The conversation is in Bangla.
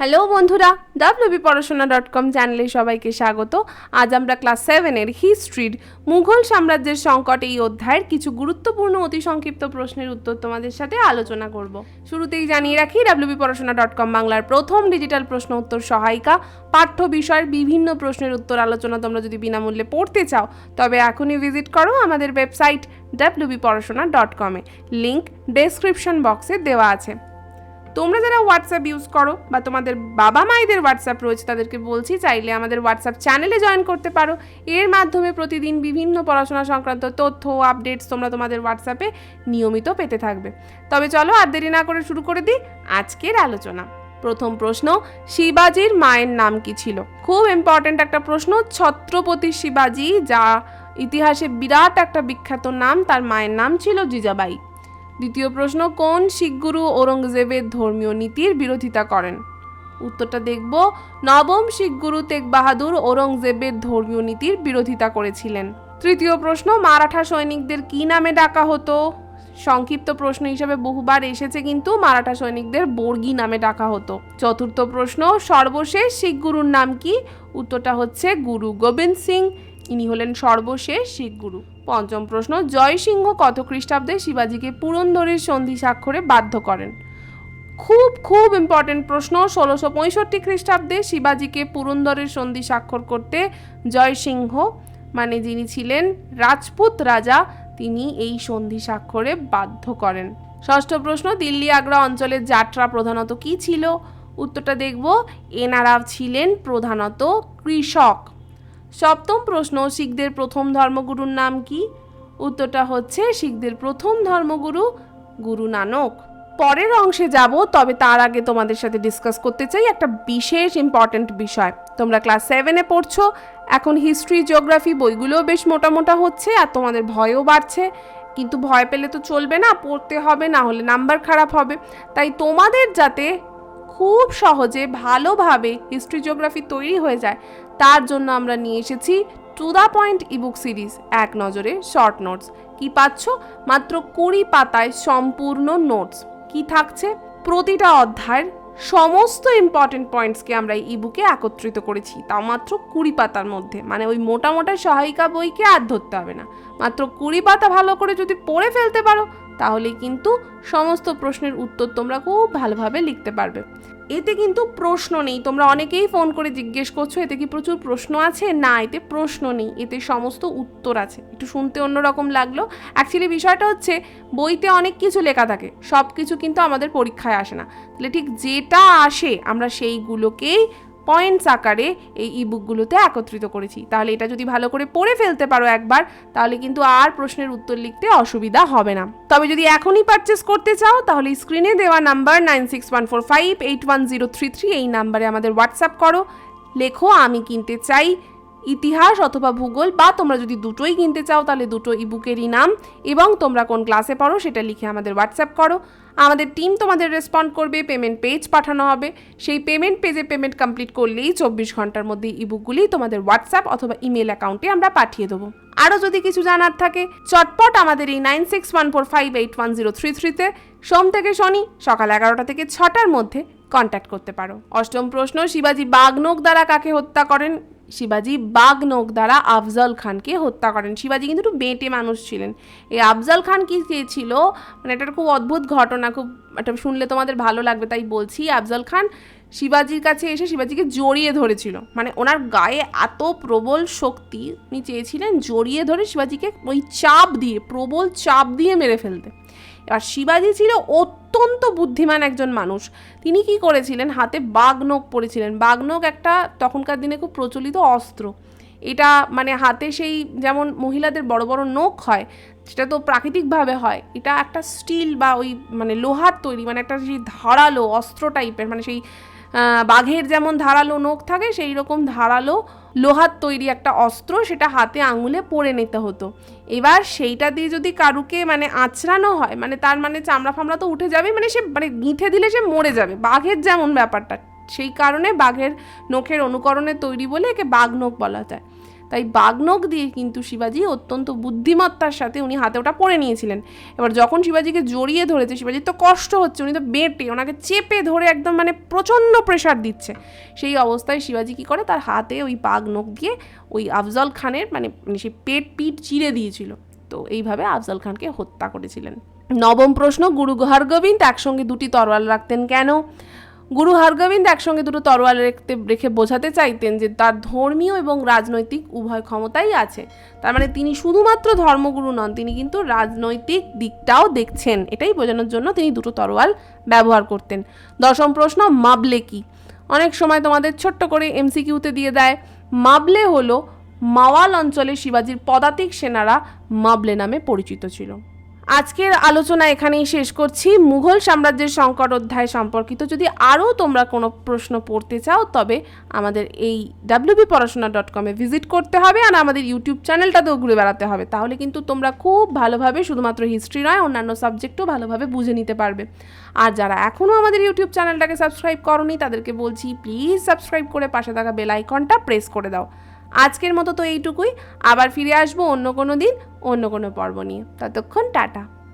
হ্যালো বন্ধুরা ডাব্লিউবি পড়াশোনা ডট কম চ্যানেলে সবাইকে স্বাগত। আজ আমরা ক্লাস সেভেনের হিস্ট্রির মুঘল সাম্রাজ্যের সংকট এই অধ্যায়ের কিছু গুরুত্বপূর্ণ অতি সংক্ষিপ্ত প্রশ্নের উত্তর তোমাদের সাথে আলোচনা করব। শুরুতেই জানিয়ে রাখি ডাব্লিউবি পড়াশোনা ডট কম বাংলার প্রথম ডিজিটাল প্রশ্ন উত্তর সহায়িকা। পাঠ্য বিষয়ের বিভিন্ন প্রশ্নের উত্তর আলোচনা তোমরা যদি বিনামূল্যে পড়তে চাও, তবে এখনই ভিজিট করো আমাদের ওয়েবসাইট ডাব্লিউবি পড়াশোনা ডট কমে লিঙ্ক ডেসক্রিপশন বক্সে দেওয়া আছে। তোমরা যারা হোয়াটসঅ্যাপ ইউজ করো বা তোমাদের বাবা মায়েদের হোয়াটসঅ্যাপ রয়েছে, তাদেরকে বলছি চাইলে আমাদের হোয়াটসঅ্যাপ চ্যানেলে জয়েন করতে পারো। এর মাধ্যমে প্রতিদিন বিভিন্ন পড়াশোনা সংক্রান্ত তথ্য আপডেটস তোমরা তোমাদের হোয়াটসঅ্যাপে নিয়মিত পেতে থাকবে। তবে চলো আর দেরি না করে শুরু করে দিই আজকের আলোচনা। প্রথম প্রশ্ন, শিবাজির মায়ের নাম কি ছিল? খুব ইম্পর্ট্যান্ট একটা প্রশ্ন, ছত্রপতি শিবাজি, যা ইতিহাসে বিরাট একটা বিখ্যাত নাম, তার মায়ের নাম ছিল জিজাবাই। দ্বিতীয় প্রশ্ন, কোন শিখগুরু ঔরঙ্গজেবের ধর্মীয় নীতির বিরোধিতা করেন? উত্তরটা দেখব, নবম শিখগুরু তেগ বাহাদুর ঔরঙ্গজেবের ধর্মীয় নীতির বিরোধিতা করেছিলেন। তৃতীয় প্রশ্ন, মারাঠা সৈনিকদের কি নামে ডাকা হতো? সংক্ষিপ্ত প্রশ্ন হিসেবে বহুবার এসেছে কিন্তু মারাঠা সৈনিকদের বর্গি নামে ডাকা হতো। চতুর্থ প্রশ্ন, সর্বশেষ শিখ গুরুর নাম কি? উত্তরটা হচ্ছে গুরু গোবিন্দ সিং। ইনি হলেন সর্বশেষ শিখ গুরু পঞ্চম প্রশ্ন, জয়সিংহ কত খ্রিস্টাব্দে শিবাজীকে পুরন্দরের সন্ধি স্বাক্ষরে বাধ্য করেন? খুব খুব ইম্পর্টেন্ট প্রশ্ন, ষোলোশো পঁয়ষট্টি খ্রিস্টাব্দে শিবাজীকে পুরন্দরের সন্ধি স্বাক্ষর করতে জয়সিংহ মানে যিনি ছিলেন রাজপুত রাজা, তিনি এই সন্ধি স্বাক্ষরে বাধ্য করেন। ষষ্ঠ প্রশ্ন, দিল্লি আগ্রা অঞ্চলের যাত্রা প্রধানত কি ছিল? উত্তরটা দেখব এনারা ছিলেন প্রধানত কৃষক। সপ্তম প্রশ্ন, শিখদের প্রথম ধর্মগুরুর নাম কি? উত্তরটা হচ্ছে শিখদের প্রথম ধর্মগুরু গুরু নানক। পরের অংশে যাব, তবে তার আগে তোমাদের সাথে ডিসকাস করতে চাই একটা বিশেষ ইম্পর্ট্যান্ট বিষয়। তোমরা ক্লাস সেভেনে পড়ছো, এখন হিস্ট্রি জিওগ্রাফি বইগুলোও বেশ মোটা মোটা হচ্ছে আর তোমাদের ভয়ও বাড়ছে। কিন্তু ভয় পেলে তো চলবে না, পড়তে হবে, না হলে নাম্বার খারাপ হবে। তাই তোমাদের যাতে খুব সহজে ভালোভাবে হিস্ট্রি জিওগ্রাফি তৈরি হয়ে যায়। তার জন্য আমরা নিয়ে এসেছি to the point ebook series এক নজরে শর্ট নোটস কি পাচ্ছ? মাত্র কুড়ি পাতায় সম্পূর্ণ নোটস কি থাকছে? প্রতিটা অধ্যায়ের সমস্ত ইম্পর্টেন্ট পয়েন্টসকে আমরা এই ইবুকে একত্রিত করেছি। তাও মাত্র কুড়ি পাতার মধ্যে। মানে ওই মোটা মোটা সহায়িকা বইকে আর ধরতে হবে না। মাত্র কুড়ি পাতা ভালো করে যদি পড়ে ফেলতে পারো তাহলে কিন্তু সমস্ত প্রশ্নের উত্তর তোমরা খুব ভালোভাবে লিখতে পারবে। এতে কিন্তু প্রশ্ন নেই। তোমরা অনেকেই ফোন করে জিজ্ঞেস করছ, এতে কি প্রচুর প্রশ্ন আছে? না, এতে প্রশ্ন নেই। এতে সমস্ত উত্তর আছে। একটু শুনতে অন্যরকম লাগল। অ্যাকচুয়ালি বিষয়টা হচ্ছে, বইতে অনেক কিছু লেখা থাকে। সব কিছু কিন্তু আমাদের পরীক্ষায় আসে না। তাহলে ঠিক যেটা আসে, আমরা সেইগুলোকেই পয়েন্টস আকারে এই ইবুকগুলোতে একত্রিত করেছি। তাহলে এটা যদি ভালো করে পড়ে ফেলতে পারো একবার, তাহলে কিন্তু আর প্রশ্নের উত্তর লিখতে অসুবিধা হবে না। তবে যদি এখনই পারচেস করতে চাও, তাহলে স্ক্রিনে দেওয়া number nine six one four five eight one zero three three এই নাম্বারে আমাদের হোয়াটসঅ্যাপ করো। লেখো, আমি কিনতে চাই। ইতিহাস অথবা ভূগোল, বা তোমরা যদি দুটোই কিনতে চাও, তাহলে দুটো ইবুকেরই নাম, এবং তোমরা কোন ক্লাসে পড়ো সেটা লিখে আমাদের হোয়াটসঅ্যাপ করো। আমাদের টিম তোমাদের রেসপন্ড করবে পেমেন্ট পেজ পাঠানো হবে। সেই পেমেন্ট পেজে পেমেন্ট কমপ্লিট করলেই চব্বিশ ঘণ্টার মধ্যে ইবুকগুলি তোমাদের হোয়াটসঅ্যাপ অথবা ইমেল অ্যাকাউন্টে আমরা পাঠিয়ে দেবো। আরও যদি কিছু জানার থাকে, চটপট আমাদের এই nine six one four five eight one zero three থ্রিতে সোম থেকে শনি, সকাল এগারোটা থেকে ছটার মধ্যে কন্ট্যাক্ট করতে পারো। অষ্টম প্রশ্ন, শিবাজি বাগনোক দ্বারা কাকে হত্যা করেন? শিবাজি বাগনোক দ্বারা আফজল খানকে হত্যা করেন। শিবাজি কিন্তু একটু বেঁটে মানুষ ছিলেন। এই আফজল খান কি কে ছিল মানে এটা খুব অদ্ভুত ঘটনা, খুব এটা শুনলে তোমাদের ভালো লাগবে, তাই বলছি। আফজল খান শিবাজির কাছে এসে শিবাজিকে জড়িয়ে ধরেছিল। মানে ওনার গায়ে এত প্রবল শক্তি, উনি চেয়েছিলেন জড়িয়ে ধরে শিবাজিকে ওই চাপ দিয়ে, প্রবল চাপ দিয়ে মেরে ফেলতে। এবার শিবাজি ছিল অত্যন্ত বুদ্ধিমান একজন মানুষ। তিনি কি করেছিলেন? হাতে বাগনোক পড়েছিলেন বাগনোক একটা তখনকার দিনে খুব প্রচলিত অস্ত্র। এটা মানে হাতে সেই যেমন মহিলাদের বড় বড় নোখ হয়, সেটা তো প্রাকৃতিকভাবে হয়। এটা একটা স্টিল বা ওই মানে লোহার তৈরি মানে একটা সেই ধারালো অস্ত্র টাইপের মানে সেই বাঘের যেমন ধারালো নোখ থাকে সেই রকম ধারালো লোহার তৈরি একটা অস্ত্র, সেটা হাতে আঙুলে পরে নিতে হতো। এবার সেইটা দিয়ে যদি কারুকে মানে আঁচড়ানো হয় মানে তার মানে চামড়া ফামড়া তো উঠে যাবে মানে সে মানে গিঁথে দিলে সে মরে যাবে। বাঘের যেমন ব্যাপারটা। সেই কারণে বাঘের নখের অনুকরণে তৈরি বলে একে বাঘ নখ বলা যায়। তাই বাগনখ দিয়ে কিন্তু শিবাজি অত্যন্ত বুদ্ধিমত্তার সাথে উনি হাতে ওটা পরে নিয়েছিলেন। এবার যখন শিবাজিকে জড়িয়ে ধরেছে, শিবাজির তো কষ্ট হচ্ছে, উনি তো বেঁটে, ওনাকে চেপে ধরে একদম মানে প্রচণ্ড প্রেশার দিচ্ছে। সেই অবস্থায় শিবাজি কী করে? তার হাতে ওই বাগনখ দিয়ে ওই আফজল খানের মানে মানে সেই পেট পিঠ চিরে দিয়েছিল। তো এইভাবে আফজল খানকে হত্যা করেছিলেন। নবম প্রশ্ন, গুরু হরগোবিন্দ একসঙ্গে দুটি তরোয়াল রাখতেন কেন? গুরু হরগোবিন্দ একসঙ্গে দুটো তরোয়াল রেখতে, রেখে বোঝাতে চাইতেন যে তার ধর্মীয় এবং রাজনৈতিক উভয় ক্ষমতাই আছে। তার মানে তিনি শুধুমাত্র ধর্মগুরু নন, তিনি কিন্তু রাজনৈতিক দিকটাও দেখছেন। এটাই বোঝানোর জন্য তিনি দুটো তরোয়াল ব্যবহার করতেন। দশম প্রশ্ন, মাবলে কি? অনেক সময় তোমাদের ছোট্ট করে এমসিকিউতে দিয়ে দেয়, মাবলে হলো মাওয়াল অঞ্চলে শিবাজির পদাতিক সেনারা মাবলে নামে পরিচিত ছিল। আজকের আলোচনা এখানেই শেষ করছি। মুঘল সাম্রাজ্যের সংকট অধ্যায় সম্পর্কিত যদি আরও তোমরা কোনো প্রশ্ন পড়তে চাও, তবে আমাদের এই ডাব্লিউবি পড়াশোনা ডট কমে ভিজিট করতে হবে আর আমাদের ইউটিউব চ্যানেলটাতেও ঘুরে বেড়াতে হবে। তাহলে কিন্তু তোমরা খুব ভালোভাবে শুধুমাত্র হিস্ট্রি নয়, অন্যান্য সাবজেক্টও ভালোভাবে বুঝে নিতে পারবে। আর যারা এখনও আমাদের ইউটিউব চ্যানেলটাকে সাবস্ক্রাইব করনি, তাদেরকে বলছি প্লিজ সাবস্ক্রাইব করে পাশে থাকা বেল আইকনটা প্রেস করে দাও। আজকের মতো তো এইটুকুই। আবার ফিরে আসব অন্য কোনো দিন, অন্য কোনো পর্ব নিয়ে। ততক্ষণ টাটা।